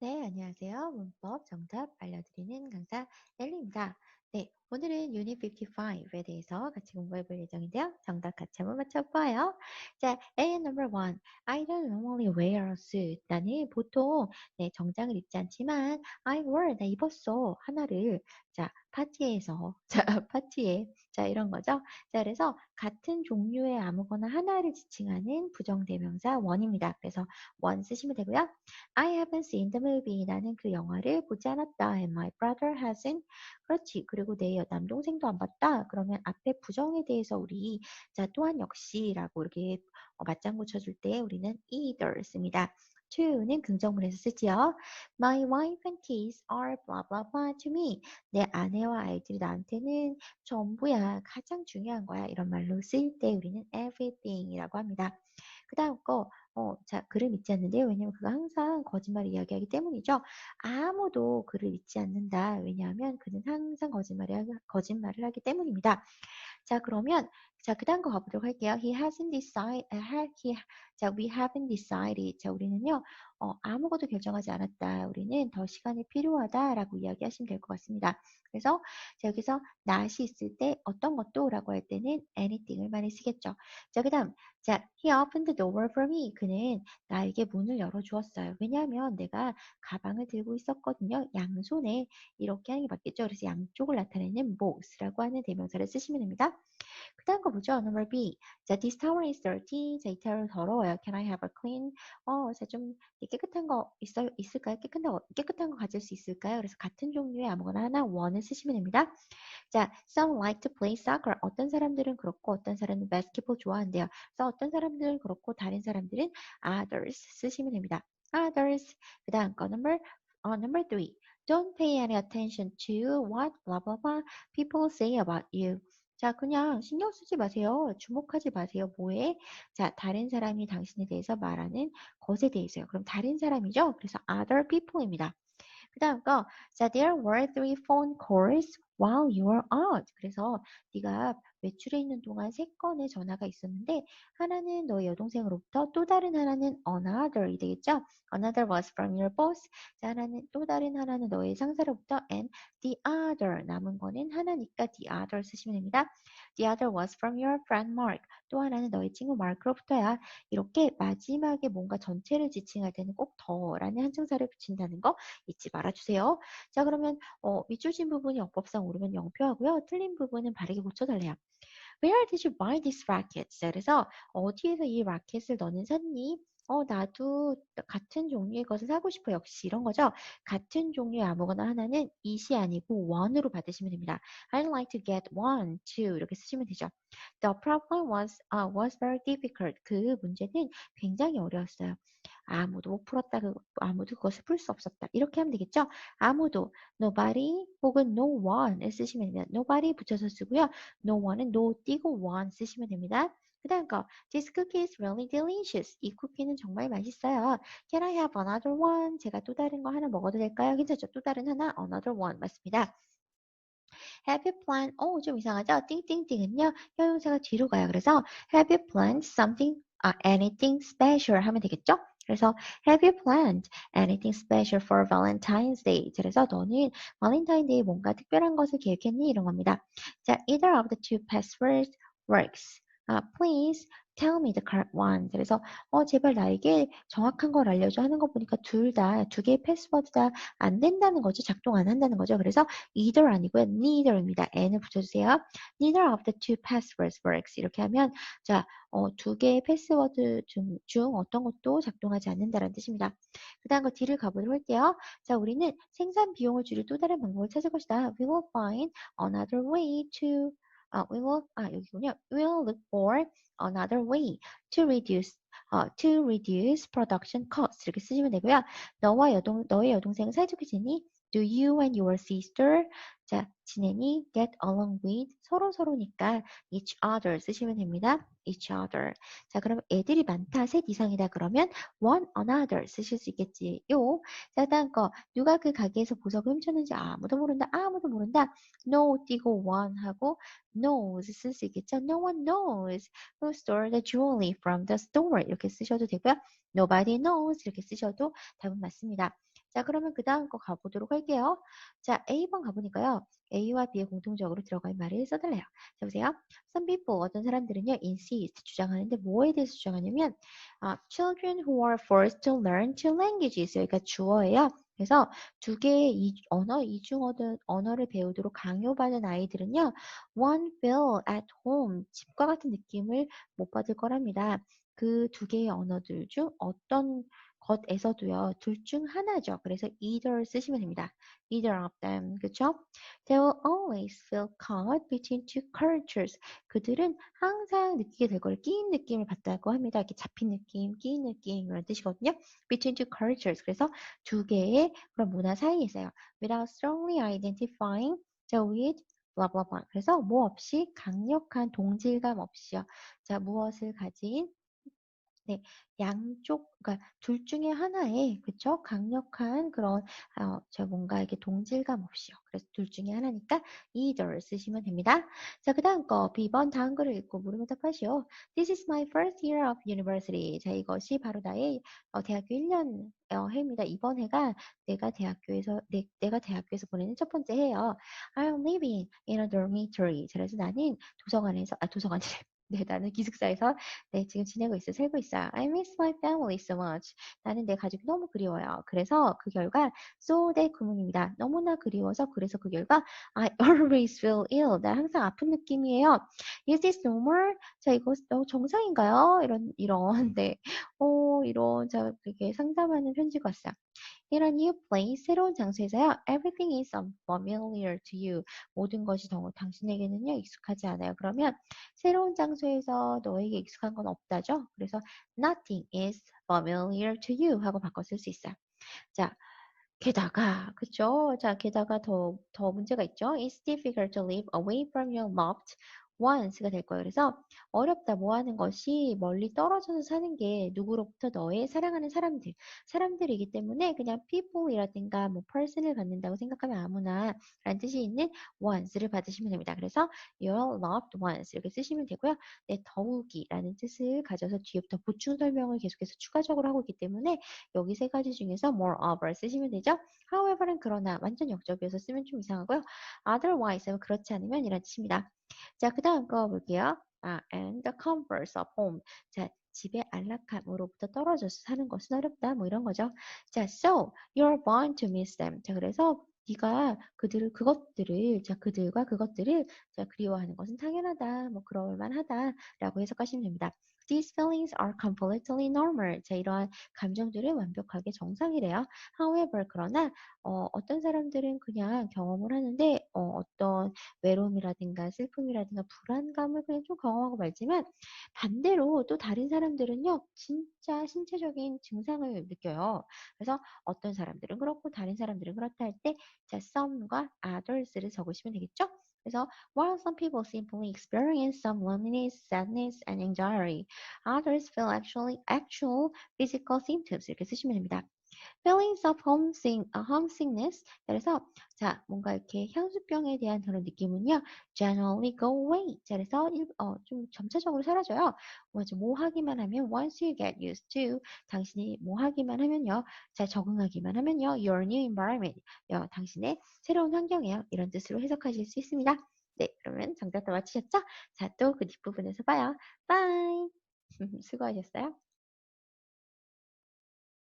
네, 안녕하세요. 문법 정답 알려드리는 강사 엘리입니다. 네, 오늘은 유닛 55에 대해서 같이 공부해 볼 예정인데요. 정답 같이 한번 맞춰봐요. 자, A number one. I don't normally wear a suit. 나는 보통 네, 정장을 입지 않지만 I wore, 나 입었어. 하나를. 자, 파티에서. 자, 파티에. 자, 이런 거죠. 자, 그래서 같은 종류의 아무거나 하나를 지칭하는 부정대명사 원입니다. 그래서 원 쓰시면 되고요. I haven't seen the movie. 나는 그 영화를 보지 않았다. And my brother hasn't. 그렇지. 그리고 내 남동생도 안 봤다. 그러면 앞에 부정에 대해서 우리 자 또한 역시라고 이렇게 어, 맞장구 쳐줄 때 우리는 either 씁니다. to는 긍정문에서 쓰지요. My wife and kids are blah blah blah to me. 내 아내와 아이들이 나한테는 전부야. 가장 중요한 거야. 이런 말로 쓸때 우리는 everything이라고 합니다. 그 다음 거 어, 자, 그를 믿지 않는데요. 왜냐하면 그가 항상 거짓말을 이야기하기 때문이죠. 아무도 그를 믿지 않는다. 왜냐하면 그는 항상 거짓말을, 거짓말을 하기 때문입니다. 자, 그러면 자, 그 다음 거 가보도록 할게요. He hasn't decided, he, 자, we haven't decided. 자, 우리는요, 어, 아무것도 결정하지 않았다. 우리는 더 시간이 필요하다라고 이야기하시면 될 것 같습니다. 그래서 자, 여기서 not이 있을 때 어떤 것도 라고 할 때는 anything을 많이 쓰겠죠. 자, 그 다음, 자, he opened the door for me. 그는 나에게 문을 열어주었어요. 왜냐하면 내가 가방을 들고 있었거든요. 양손에 이렇게 하는 게 맞겠죠. 그래서 양쪽을 나타내는 both라고 하는 대명사를 쓰시면 됩니다. 그 다음 거 보죠. number B. 자, this tower is dirty. 자, 이 타월 더러워요. Can I have a clean? 어, 자, 좀 깨끗한 거 있어, 있을까요? 깨끗한 거, 깨끗한 거 가질 수 있을까요? 그래서 같은 종류의 아무거나 하나 원을 쓰시면 됩니다. 자, some like to play soccer. 어떤 사람들은 그렇고 어떤 사람은 basketball 좋아한대요. 그래서 어떤 사람들은 그렇고 다른 사람들은 others 쓰시면 됩니다. others. 그 다음 거 number, 어, number three. Don't pay any attention to what blah blah blah people say about you. 자, 그냥 신경 쓰지 마세요. 주목하지 마세요. 뭐에? 자, 다른 사람이 당신에 대해서 말하는 것에 대해서요. 그럼 다른 사람이죠? 그래서 other people입니다. 그 다음 거, 자, there were three phone calls while you were out. 그래서 네가 외출해 있는 동안 세 건의 전화가 있었는데 하나는 너의 여동생으로부터 또 다른 하나는 another이 되겠죠? Another was from your boss. 자, 하나는 또 다른 하나는 너의 상사로부터 and the other 남은 거는 하나니까 the other 쓰시면 됩니다. The other was from your friend Mark. 또 하나는 너의 친구 마크로부터야. 이렇게 마지막에 뭔가 전체를 지칭할 때는 꼭 더라는 한정사를 붙인다는 거 잊지 말아주세요. 자, 그러면 어, 밑줄진 부분이 어법상 오르면 0표하고요. 틀린 부분은 바르게 고쳐달래요. Where did you buy this racket? 그래서 어디에서 이 라켓을 너는 샀니? 어, 나도 같은 종류의 것을 사고 싶어. 역시 이런 거죠. 같은 종류의 아무거나 하나는 it이 아니고 one으로 받으시면 됩니다. I'd like to get one, two 이렇게 쓰시면 되죠. The problem was, uh, was very difficult. 그 문제는 굉장히 어려웠어요. 아무도 못 풀었다. 그, 아무도 그것을 풀 수 없었다. 이렇게 하면 되겠죠. 아무도 nobody 혹은 no one을 쓰시면 됩니다. nobody 붙여서 쓰고요. no one은 no 띄고 one 쓰시면 됩니다. 그 다음 거 This cookie is really delicious. 이 쿠키는 정말 맛있어요. Can I have another one? 제가 또 다른 거 하나 먹어도 될까요? 괜찮죠? 또 다른 하나 another one 맞습니다. Have you planned? 어, 좀 이상하죠? 띵띵띵은요. 형용사가 뒤로 가요. 그래서 Have you planned something, uh, anything special 하면 되겠죠? 그래서 Have you planned anything special for Valentine's Day? 그래서 너는 발렌타인데이 뭔가 특별한 것을 계획했니? 이런 겁니다. 자, either of the two passwords works. Uh, please tell me the correct one. 그래서 어 제발 나에게 정확한 걸 알려줘 하는 거 보니까 둘 다 두 개의 패스워드 다 안 된다는 거죠. 작동 안 한다는 거죠. 그래서 either 아니고요. neither입니다. n을 붙여주세요. neither of the two passwords works. 이렇게 하면 자, 어, 두 개의 패스워드 중, 중 어떤 것도 작동하지 않는다는 뜻입니다. 그 다음 거 D를 가보도록 할게요. 자, 우리는 생산 비용을 줄일 또 다른 방법을 찾을 것이다. We will find another way to 아, we will, 아, 여기군요. We will look for another way to reduce, 어, to reduce production costs. 이렇게 쓰시면 되고요. 너와 여동, 너의 여동생은 사이좋게 지니? Do you and your sister 자, 지내니 get along with 서로 서로니까 each other 쓰시면 됩니다. each other. 자, 그럼 애들이 많다, 셋 이상이다 그러면 one another 쓰실 수 있겠지요. 자, 다음 거 누가 그 가게에서 보석을 훔쳤는지 아무도 모른다, 아무도 모른다. no 띄고 one 하고 knows 쓸 수 있겠죠. No one knows who stole the jewelry from the store 이렇게 쓰셔도 되고요. Nobody knows 이렇게 쓰셔도 답은 맞습니다. 자, 그러면 그 다음 거 가보도록 할게요. 자, A번 가보니까요. A와 B에 공통적으로 들어갈 말을 써달래요. 자, 보세요. Some people, 어떤 사람들은요, insist, 주장하는데 뭐에 대해서 주장하냐면, 아, children who are forced to learn two languages. 여기가 주어예요. 그래서 두 개의 이, 언어, 이중 언어를 배우도록 강요받는 아이들은요, one feel at home, 집과 같은 느낌을 못 받을 거랍니다. 그 두 개의 언어들 중 어떤 것에서도요, 둘 중 하나죠. 그래서 either 쓰시면 됩니다. either of them. 그쵸? They will always feel caught between two cultures. 그들은 항상 느끼게 될 거를 끼인 느낌을 받다고 합니다. 이렇게 잡힌 느낌, 끼인 느낌 이런 뜻이거든요. between two cultures. 그래서 두 개의 그런 문화 사이에 있어요. without strongly identifying the with blah. 그래서 뭐 없이 강력한 동질감 없이요. 자, 무엇을 가진 네, 양쪽, 그러니까 둘 중에 하나에, 그쵸? 강력한 그런, 어, 저 뭔가 이게 동질감 없이요. 그래서 둘 중에 하나니까 either 쓰시면 됩니다. 자, 그 다음 거, B번 다음 거를 읽고 물으면 답하시오. This is my first year of university. 자, 이것이 바로 나의 어, 대학교 1년 어, 해입니다. 이번 해가 내가 대학교에서, 내, 내가 대학교에서 보내는 첫 번째 해요. I'm living in a dormitory. 그래서 나는 도서관에서, 아, 도서관이 네, 나는 기숙사에서 네, 지금 지내고 있어, 살고 있어요. I miss my family so much. 나는 내 가족이 너무 그리워요. 그래서 그 결과 so that 구문입니다. 너무나 그리워서 그래서 그 결과 I always feel ill. 나 항상 아픈 느낌이에요. Is this normal? 자, 이거 어, 정상인가요? 이런 이런 네, 어 이런 자 되게 상담하는 편지가 왔어요. In a new place, 새로운 장소에서요. Everything is unfamiliar to you. 모든 것이 더 당신에게는요 익숙하지 않아요. 그러면 새로운 장소 에서 너에게 익숙한 건 없다죠. 그래서 nothing is familiar to you 하고 바꿔 쓸 수 있어요. 자, 게다가 그쵸? 자, 게다가 더 더 문제가 있죠. It's difficult to live away from your loved once가 될 거예요. 그래서 어렵다 뭐 하는 것이 멀리 떨어져서 사는 게 누구로부터 너의 사랑하는 사람들, 사람들이기 때문에 그냥 people이라든가 뭐 person을 받는다고 생각하면 아무나 라는 뜻이 있는 once를 받으시면 됩니다. 그래서 your loved ones 이렇게 쓰시면 되고요. 네, 더욱이 라는 뜻을 가져서 뒤에부터 보충 설명을 계속해서 추가적으로 하고 있기 때문에 여기 세 가지 중에서 more over 쓰시면 되죠. however는 그러나 완전 역접이어서 쓰면 좀 이상하고요. otherwise는 그렇지 않으면 이란 뜻입니다. 자, 그 다음 거 볼게요. 아, and the comforts of home. 자, 집의 안락함으로부터 떨어져서 사는 것은 어렵다. 뭐 이런 거죠. 자, so you're bound to miss them. 자, 그래서 네가 그들을 그것들을 자 그들과 그것들을 자 그리워하는 것은 당연하다. 뭐 그럴 만하다라고 해석하시면 됩니다. These feelings are completely normal. 자, 이러한 감정들은 완벽하게 정상이래요. However, 그러나 어, 어떤 사람들은 그냥 경험을 하는데 어, 떤 외로움이라든가 슬픔이라든가 불안감을 그냥 좀 경험하고 말지만 반대로 또 다른 사람들은요 진짜 신체적인 증상을 느껴요. 그래서 어떤 사람들은 그렇고 다른 사람들은 그렇다 할 때 자, some과 others를 적으시면 되겠죠? 그래서 while some people simply experience some loneliness, sadness, and anxiety, others feel actually actual physical symptoms 이렇게 쓰시면 됩니다. Feelings of homesick, uh, homesickness. 그래서 자 뭔가 이렇게 향수병에 대한 그런 느낌은요, generally go away. 자, 그래서 일, 어, 좀 점차적으로 사라져요. 먼저 뭐 하기만 하면 once you get used to 당신이 뭐 하기만 하면요, 자 적응하기만 하면요, your new environment. 여, 당신의 새로운 환경이에요. 이런 뜻으로 해석하실 수 있습니다. 네, 그러면 정답 다 맞히셨죠? 자, 또 그 뒷부분에서 봐요. 바이. 수고하셨어요.